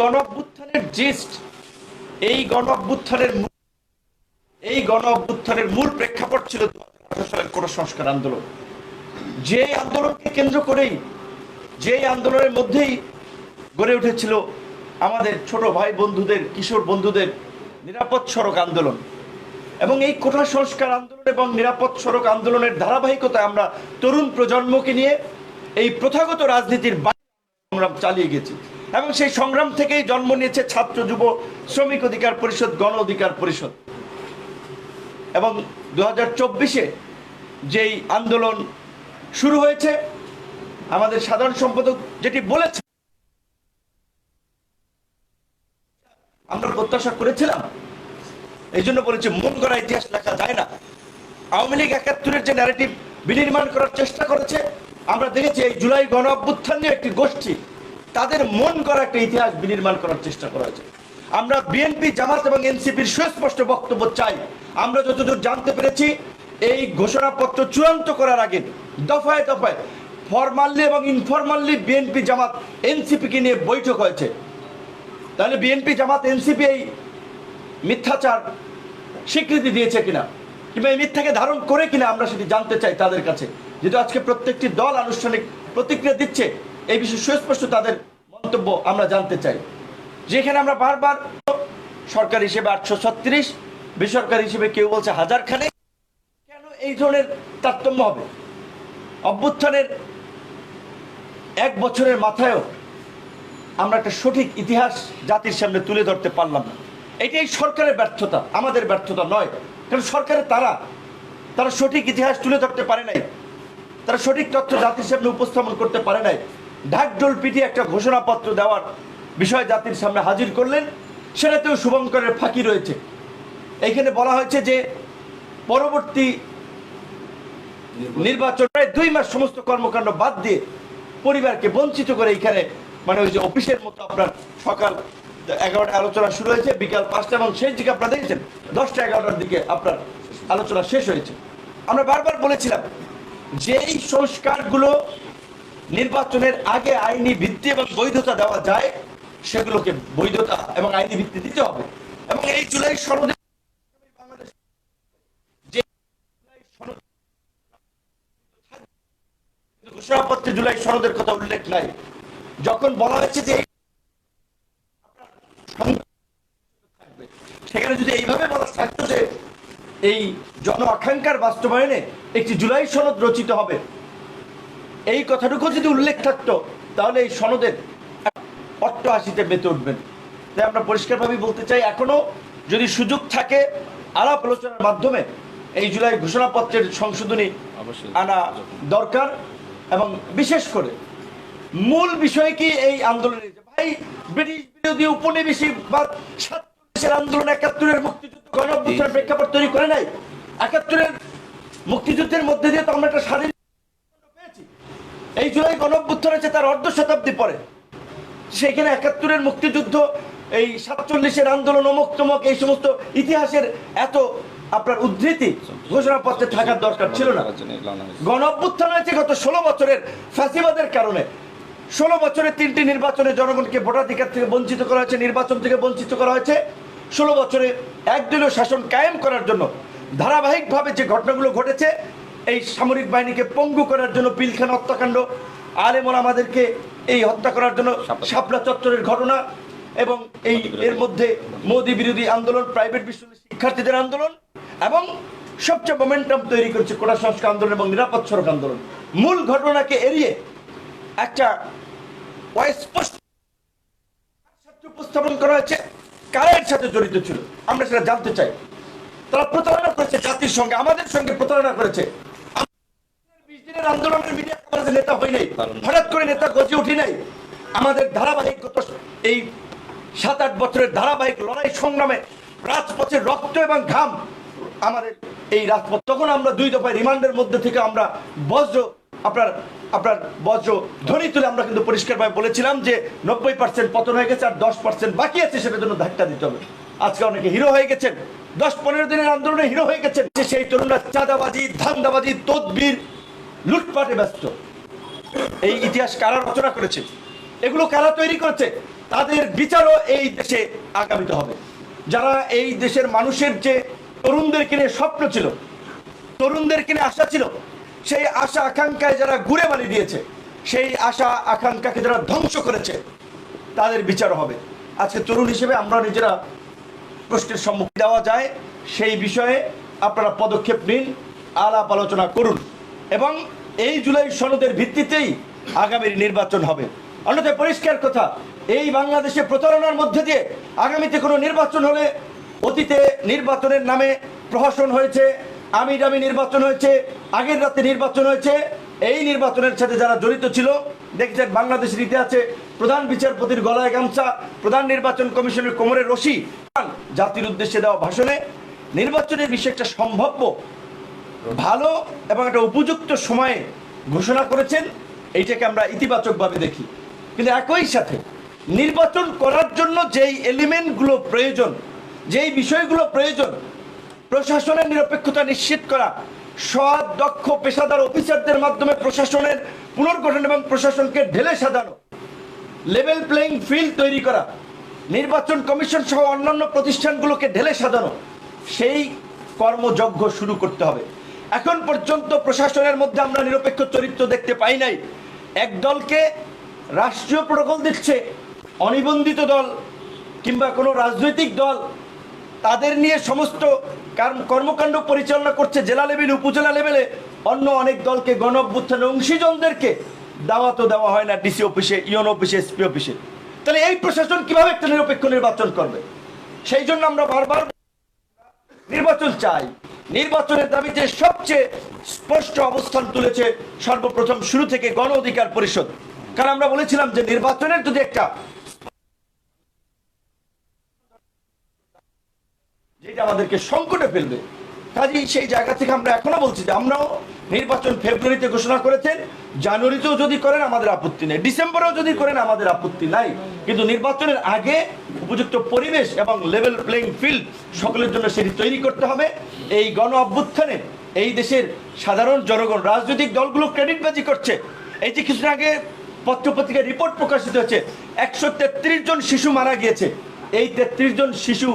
গণ জিস্ট এই গণ এই গণ মূল প্রেক্ষাপট ছিল সংস্কার আন্দোলন। যে আন্দোলনকে কেন্দ্র করেই, যে আন্দোলনের মধ্যেই গড়ে উঠেছিল আমাদের ছোট ভাই বন্ধুদের, কিশোর বন্ধুদের নিরাপদ সড়ক আন্দোলন। এবং এই কোঠা সংস্কার আন্দোলন এবং নিরাপদ সড়ক আন্দোলনের ধারাবাহিকতায় আমরা তরুণ প্রজন্মকে নিয়ে এই প্রথাগত রাজনীতির চালিয়ে গেছি। এবং সেই সংগ্রাম থেকেই জন্ম নিয়েছে ছাত্র যুব শ্রমিক অধিকার পরিষদ, গণ অধিকার পরিষদ। এবং দু হাজার চব্বিশে যেই আন্দোলন শুরু হয়েছে, আমাদের সাধারণ সম্পাদক যেটি বলেছে, আমরা প্রত্যাশা করেছিলাম, এই জন্য বলেছি মন করা ইতিহাস লেখা যায় না। আওয়ামী লীগ একাত্তরের যে ন্যারেটিভ বিনির্মাণ করার চেষ্টা করেছে, আমরা দেখেছি এই জুলাই গণ অভ্যুত্থান নিয়ে একটি গোষ্ঠী তাদের মন করা একটা ইতিহাস বিনির্মাণ করার চেষ্টা করা হয়েছে। আমরা বিএনপি জামাত এবং এনসিপির সুস্পষ্ট বক্তব্য চাই। আমরা যতদূর জানতে পেরেছি, এই ঘোষণাপত্র চূড়ান্ত করার আগে দফায় দফায় ফরমালি এবং ইনফরমালি বিএনপি জামাত এনসিপিকে নিয়ে বৈঠক হয়েছে। তাহলে বিএনপি জামাত এনসিপি এই মিথ্যাচার স্বীকৃতি দিয়েছে কিনা, কিংবা এই মিথ্যাকে ধারণ করে কিনা আমরা সেটি জানতে চাই তাদের কাছে। যেহেতু আজকে প্রত্যেকটি দল আনুষ্ঠানিক প্রতিক্রিয়া দিচ্ছে এই বিষয়ে সুস্পষ্ট তাদের মন্তব্য আমরা জানতে চাই। যেখানে আমরা বারবার সরকার হিসেবে আটশো ছত্রিশ, বেসরকারি হিসেবে কেউ বলছে হাজার খানে কেন এই ধরনের তারতম্য হবে? অভ্যুত্থানের এক বছরের মাথায়ও আমরা একটা সঠিক ইতিহাস জাতির সামনে তুলে ধরতে পারলাম না। এটাই সরকারের ব্যর্থতা, আমাদের ব্যর্থতা নয়। কারণ সরকারের তারা তারা সঠিক ইতিহাস তুলে ধরতে পারে নাই। তারা সঠিক তথ্য জাতির সামনে উপস্থাপন করতে পারে নাই। ঢাকঢোল পিটিয়ে একটা ঘোষণাপত্র দেওয়ার বিষয় জাতির সামনে হাজির করলেন সেটাতেও শুভঙ্করের ফাঁকি রয়েছে। এইখানে বলা হয়েছে যে পরবর্তী নির্বাচন প্রায় দুই মাস সমস্ত কর্মকাণ্ড বাদ দিয়ে পরিবারকে বঞ্চিত করে এখানে মানে ওই যে অফিসের মতো আপনার সকাল এগারোটা আলোচনা শুরু হয়েছে বিকাল পাঁচটা এবং শেষ দিকে আপনারা দেখেছেন দশটা এগারোটার দিকে আপনার আলোচনা শেষ হয়েছে। আমরা বারবার বলেছিলাম যে এই সংস্কারগুলো নির্বাচনের আগে আইনি ভিত্তি এবং বৈধতা দেওয়া যায়, সেগুলোকে বৈধতা এবং আইনি ভিত্তি দিতে হবে। এবং এই জুলাই সনদে ঘোষণাপত্রে জুলাই সনদের কথা উল্লেখ নাই। যখন বলা হয়েছে যে সেখানে যদি এইভাবে বলা থাকতো যে এই জন আকাঙ্ক্ষার বাস্তবায়নে একটি জুলাই সনদ রচিত হবে এই কথাটুকু যদি উল্লেখ থাকতো তাহলে এই সনদের অট্টহাসিতে মেতে উঠবেন। তাই আমরা পরিষ্কারভাবে বলতে চাই এখনও যদি সুযোগ থাকে আলাপ আলোচনার মাধ্যমে এই জুলাই ঘোষণাপত্রের সংশোধনী আনা দরকার এবং বিশেষ করে মূল বিষয় কি এই আন্দোলনের? ভাই ব্রিটিশ বিরোধী উপনিবেশিকবাদ সাতচল্লিশের আন্দোলন একাত্তরের মুক্তিযুদ্ধ গণ প্রেক্ষাপট তৈরি করে নাই। একাত্তরের মুক্তিযুদ্ধের মধ্যে দিয়ে তো আমরা একটা স্বাধীন জুলাই গণ অভ্যুত্থান হচ্ছে তার অর্ধ শতাব্দী পরে। সেখানে একাত্তরের মুক্তিযুদ্ধ, এই সাতচল্লিশের আন্দোলন অমুক তমক এই সমস্ত ইতিহাসের এত আপনার উদ্ধৃতি ঘোষণাপত্রে থাকার দরকার ছিল না। গণ অভ্যুত্থান হয়েছে গত ষোলো বছরের ফ্যাসিবাদের কারণে। ষোলো বছরে তিনটি নির্বাচনে জনগণকে ভোটাধিকার থেকে বঞ্চিত করা হয়েছে, নির্বাচন থেকে বঞ্চিত করা হয়েছে। ষোলো বছরে একদলীয় শাসন কায়েম করার জন্য ধারাবাহিকভাবে যে ঘটনাগুলো ঘটেছে এই সামরিক বাহিনীকে পঙ্গু করার জন্য পিলখানা হত্যাকাণ্ড আলেমন আমাদেরকে এই হত্যা করার জন্য শাপলা চত্বরের ঘটনা এবং এই এর মধ্যে মোদি বিরোধী আন্দোলন প্রাইভেট বিশ্ববিদ্যালয় শিক্ষার্থীদের আন্দোলন এবং সবচেয়ে মোমেন্টাম তৈরি করেছে কোটা সংস্কার আন্দোলন এবং নিরাপদ সড়ক আন্দোলন। মূল ঘটনাকে এড়িয়ে একটা অস্পষ্ট উপস্থাপন করা হয়েছে কারের সাথে জড়িত ছিল? আমরা সেটা জানতে চাই। তারা প্রতারণা করেছে জাতির সঙ্গে আমাদের সঙ্গে প্রতারণা করেছে। দিনের আন্দোলনের মিডিয়া নেতা হই নাই, হঠাৎ করে নেতা গজে উঠি নাই, আমাদের ধারাবাহিক গত এই সাত আট বছরের ধারাবাহিক লড়াই সংগ্রামে রাজপথের রক্ত এবং ঘাম আমাদের এই রাজপথ। তখন আমরা দুই দফায় রিমান্ডের মধ্যে থেকে আমরা বজ্র, আপনার আপনার বজ্র ধ্বনি তুলে আমরা কিন্তু পরিষ্কারভাবে বলেছিলাম যে নব্বই পার্সেন্ট পতন হয়ে গেছে আর দশ পার্সেন্ট বাকি আছে, সেটার জন্য ধাক্কা দিতে হবে। আজকে অনেকে হিরো হয়ে গেছেন, দশ পনেরো দিনের আন্দোলনে হিরো হয়ে গেছেন। সেই তরুণরা চাঁদাবাজি, ধান্দাবাজি, তদবির লুটপাটে ব্যস্ত। এই ইতিহাস কারা রচনা করেছে? এগুলো কারা তৈরি করেছে? তাদের বিচারও এই দেশে আগামীতে হবে। যারা এই দেশের মানুষের যে তরুণদের কিনে স্বপ্ন ছিল, তরুণদের কিনে আশা ছিল, সেই আশা আকাঙ্ক্ষায় যারা ঘুরে বালি দিয়েছে, সেই আশা আকাঙ্ক্ষাকে যারা ধ্বংস করেছে, তাদের বিচার হবে। আজকে তরুণ হিসেবে আমরা নিজেরা প্রশ্নের সম্মুখীন দেওয়া যায়। সেই বিষয়ে আপনারা পদক্ষেপ নিন, আলাপ আলোচনা করুন। এবং এই জুলাই সনদের ভিত্তিতেই আগামীর নির্বাচন হবে। অন্যথায় পরিষ্কার কথা, এই বাংলাদেশে প্রতারণার মধ্যে দিয়ে আগামীতে কোনো নির্বাচন হলে অতীতে নির্বাচনের নামে প্রহসন হয়েছে, আমি দামি নির্বাচন হয়েছে, আগের রাতে নির্বাচন হয়েছে, এই নির্বাচনের সাথে যারা জড়িত ছিল, দেখছেন বাংলাদেশের ইতিহাসে প্রধান বিচারপতির গলায় গামছা, প্রধান নির্বাচন কমিশনের কোমরের রশি, জাতির উদ্দেশ্যে দেওয়া ভাষণে নির্বাচনের বিষয়ে একটা সম্ভাব্য ভালো এবং একটা উপযুক্ত সময়ে ঘোষণা করেছেন, এইটাকে আমরা ইতিবাচকভাবে দেখি। কিন্তু একই সাথে নির্বাচন করার জন্য যেই এলিমেন্টগুলো প্রয়োজন, যেই বিষয়গুলো প্রয়োজন, প্রশাসনের নিরপেক্ষতা নিশ্চিত করা, সৎ, দক্ষ পেশাদার অফিসারদের মাধ্যমে প্রশাসনের পুনর্গঠন এবং প্রশাসনকে ঢেলে সাজানো লেভেল প্লেইং ফিল্ড তৈরি করা, নির্বাচন কমিশন সহ অন্যান্য প্রতিষ্ঠানগুলোকে ঢেলে সাজানো, সেই কর্মযজ্ঞ শুরু করতে হবে। এখন পর্যন্ত প্রশাসনের মধ্যে আমরা নিরপেক্ষ চরিত্র দেখতে পাই নাই। এক দলকে রাষ্ট্রীয় প্রোটোকল দিচ্ছে, অনিবন্ধিত দল কিংবা কোনো রাজনৈতিক দল, তাদের নিয়ে সমস্ত কার- কর্মকাণ্ড পরিচালনা করছে জেলা লেভেলে, উপজেলা লেভেলে। অন্য অনেক দলকে গণ অভ্যুত্থানের অংশীজনদেরকে দাওয়াতও দেওয়া হয় না ডিসি অফিসে ইউন অফিসে, এসপি অফিসে। তাহলে এই প্রশাসন কীভাবে একটা নিরপেক্ষ নির্বাচন করবে? সেই জন্য আমরা বারবার নির্বাচন চাই। নির্বাচনের দাবিতে সবচেয়ে স্পষ্ট অবস্থান তুলেছে সর্বপ্রথম শুরু থেকে গণ অধিকার পরিষদ। কারণ আমরা বলেছিলাম যে নির্বাচনের যদি একটা যেটা আমাদেরকে সংকটে ফেলবে, কাজেই সেই জায়গা থেকে আমরা এখনও বলছি যে আমরাও নির্বাচন ফেব্রুয়ারিতে ঘোষণা করেছেন জানুয়ারিতেও যদি করেন, আমাদের আপত্তি নেই। ডিসেম্বরেও যদি করেন, আমাদের আপত্তি নাই। কিন্তু নির্বাচনের আগে উপযুক্ত পরিবেশ এবং লেভেল প্লেইং ফিল্ড সকলের জন্য সেটি তৈরি করতে হবে। এই গণ অভ্যুত্থানে এই দেশের সাধারণ জনগণ, রাজনৈতিক দলগুলো ক্রেডিট ক্রেডিটবাজি করছে। এই যে কিছুদিন আগে পত্রপত্রিকায় রিপোর্ট প্রকাশিত হয়েছে, একশো তেত্রিশ জন শিশু মারা গিয়েছে। এই তেত্রিশ জন শিশু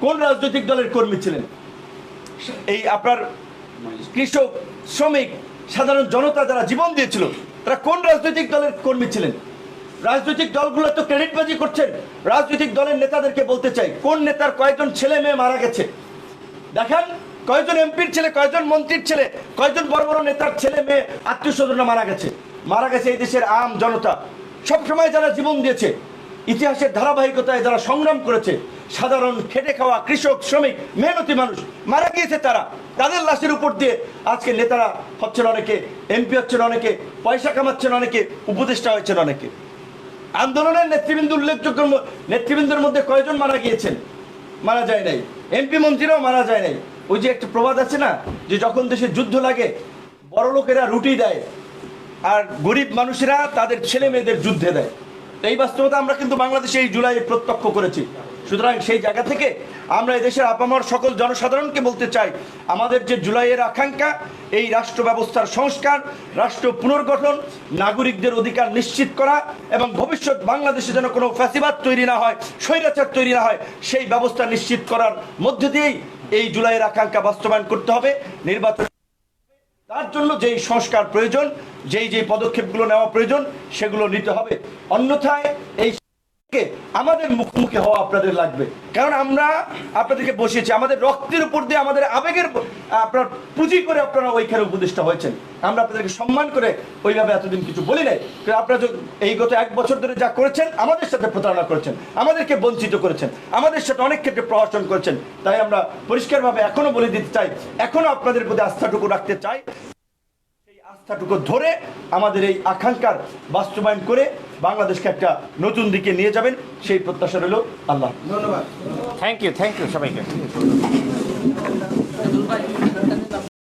কোন রাজনৈতিক দলের কর্মী ছিলেন? এই আপনার কৃষক, শ্রমিক সাধারণ জনতা যারা জীবন দিয়েছিল, তারা কোন রাজনৈতিক দলের কর্মী ছিলেন? রাজনৈতিক দলগুলো তো ক্রেডিটবাজি করছেন। রাজনৈতিক দলের নেতাদেরকে বলতে চাই, কোন নেতার কয়েকজন ছেলে মেয়ে মারা গেছে? দেখেন কয়েকজন এমপির ছেলে কয়েকজন মন্ত্রীর ছেলে কয়েকজন বড় বড় নেতার ছেলে মেয়ে, আত্মীয় স্বজনরা মারা গেছে। মারা গেছে এই দেশের আম জনতা। সবসময় যারা জীবন দিয়েছে ইতিহাসের ধারাবাহিকতায় যারা সংগ্রাম করেছে, সাধারণ খেটে খাওয়া কৃষক, শ্রমিক, মেহনতি মানুষ, মারা গিয়েছে তারা। তাদের লাশের উপর দিয়ে আজকে নেতারা হচ্ছেন অনেকে, এমপি হচ্ছেন অনেকে, পয়সা কামাচ্ছেন অনেকে, উপদেষ্টা হয়েছেন অনেকে। আন্দোলনের নেতৃবৃন্দ উল্লেখযোগ্য নেতৃবৃন্দের মধ্যে কয়জন মারা গিয়েছেন? মারা যায় নাই। এমপি মন্ত্রীরাও মারা যায় নাই। ওই যে একটা প্রবাদ আছে না, যে যখন দেশে যুদ্ধ লাগে বড় লোকেরা রুটি দেয়, আর গরিব মানুষেরা তাদের ছেলে মেয়েদের যুদ্ধে দেয়। এই বাস্তবতা আমরা কিন্তু বাংলাদেশে এই জুলাই প্রত্যক্ষ করেছি। সুতরাং সেই জায়গা থেকে আমরা এদেশের আপামর সকল জনসাধারণকে বলতে চাই, আমাদের যে জুলাইয়ের আকাঙ্ক্ষা, এই রাষ্ট্র ব্যবস্থার সংস্কার, রাষ্ট্র পুনর্গঠন, নাগরিকদের অধিকার নিশ্চিত করা এবং ভবিষ্যৎ বাংলাদেশে যেন কোনো ফ্যাসিবাদ তৈরি না হয়, স্বৈরাচার তৈরি না হয়, সেই ব্যবস্থা নিশ্চিত করার মধ্যে দিয়েই এই জুলাইয়ের আকাঙ্ক্ষা বাস্তবায়ন করতে হবে। নির্বাচন তার জন্য যেই সংস্কার প্রয়োজন, যেই যেই পদক্ষেপগুলো নেওয়া প্রয়োজন, সেগুলো নিতে হবে। অন্যথায় এই আমাদের মুখোমুখি হওয়া আপনাদের লাগবে। কারণ আমরা আপনাদেরকে বসিয়েছি, আমাদের রক্তের উপর দিয়ে আমাদের আবেগের, আপনার পুঁজি করে আপনারা ওইখানে উপদেষ্টা হয়েছেন। আমরা আপনাদেরকে সম্মান করে ওইভাবে এতদিন কিছু বলি নাই। আপনারা এই গত এক বছর ধরে যা করেছেন, আমাদের সাথে প্রতারণা করেছেন, আমাদেরকে বঞ্চিত করেছেন, আমাদের সাথে অনেক ক্ষেত্রে প্রহসন করেছেন। তাই আমরা পরিষ্কারভাবে এখনও বলে দিতে চাই, এখনও আপনাদের প্রতি আস্থাটুকু রাখতে চাই। সেই আস্থাটুকু ধরে আমাদের এই আকাঙ্ক্ষার বাস্তবায়ন করে বাংলাদেশকে একটা নতুন দিকে নিয়ে যাবেন সেই প্রত্যাশা রইল আল্লাহ। ধন্যবাদ। থ্যাংক ইউ থ্যাংক ইউ সবাইকে।